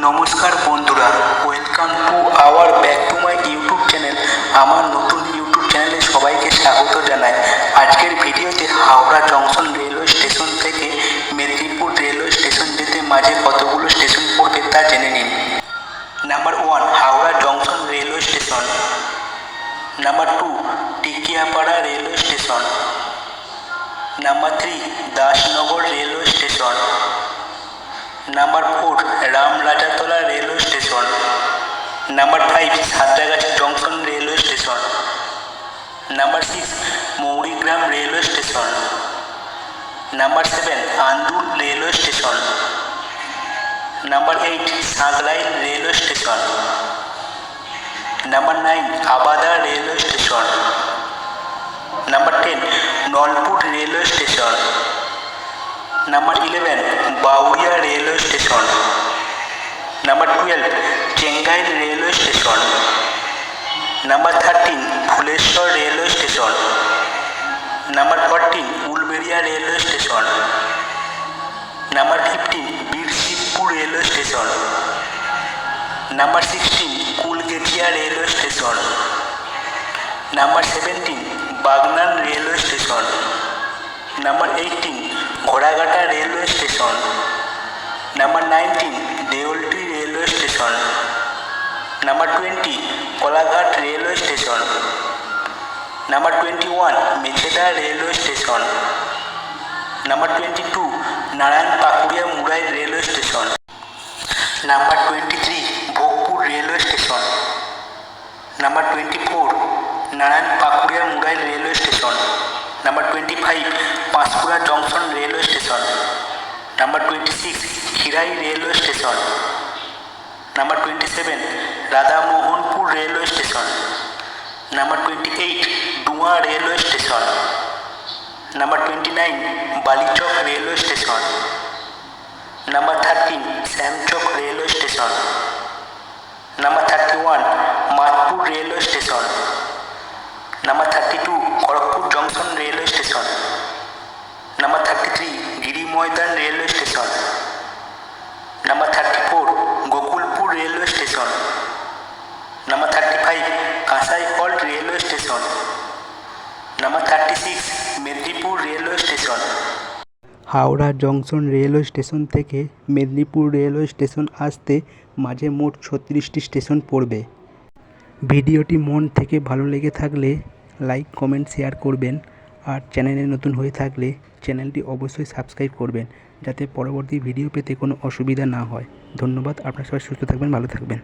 নমস্কার বন্ধুরা welcome to our back to my YouTube channel আমার নতুন ইউটিউব চ্যানেলে সবাইকে স্বাগত জানাই। আজকের ভিডিওতে হাওড়া জংশন রেলওয়ে স্টেশন থেকে মেদিনীপুর রেলওয়ে স্টেশন যেতে মাঝে কতগুলো স্টেশন পড়বে তা জেনে নিন। Number one Howrah junction railway station number two Tikiapara railway station number three Dasnagar railway station number four Ramrajatala railway station. Number five Santragachi junction railway station. Number six, Mourigram railway station. Number seven Andul railway station. Number eight Sankrail railway station. Number nine, Abada railway station. Number ten Nalpur railway station. Number eleven Bauria railway station number twelve Chengail railway station number thirteen Phuleswar railway station number fourteen Uluberia railway station number fifteen Birshibpur railway station number sixteen Kulgetia railway station number seventeen Bagnan railway station number eighteen ঘোড়াঘাটা railway station number nineteen Deulti railway station number twenty Kolaghat railway station number twenty one Mecheda railway station number twenty two Narayan Pakuria Murai railway station number twenty three Bhogpur railway station number twenty four Narayan Pakuria Murai railway station number twenty five Panskura junction railway station number twenty six Khirai railway station number twenty seven Radhamohanpur railway station number twenty eight Dua railway station number twenty nine Balichak railway station number thirteen Shyamchak railway station number thirty one Matpur railway station Kansai fault railway station. Number thirty six Medinipur railway station. Howrah junction railway station থেকে Medinipur railway station আসতে মাঝে মোট ছত্রিশটি station পড়বে। ভিডিওটি মন থেকে ভালো লেগে থাকলে লাইক, কমেন্ট, শেয়ার করবেন। আর চ্যানেলে নতুন হয়ে থাকলে চ্যানেলটি অবশ্যই সাবস্ক্রাইব করবেন, যাতে পরবর্তী ভিডিও পেতে কোনো অসুবিধা না হয়। ধন্যবাদ, আপনার সবাই সুস্থ থাকবেন, ভালো থাকবেন।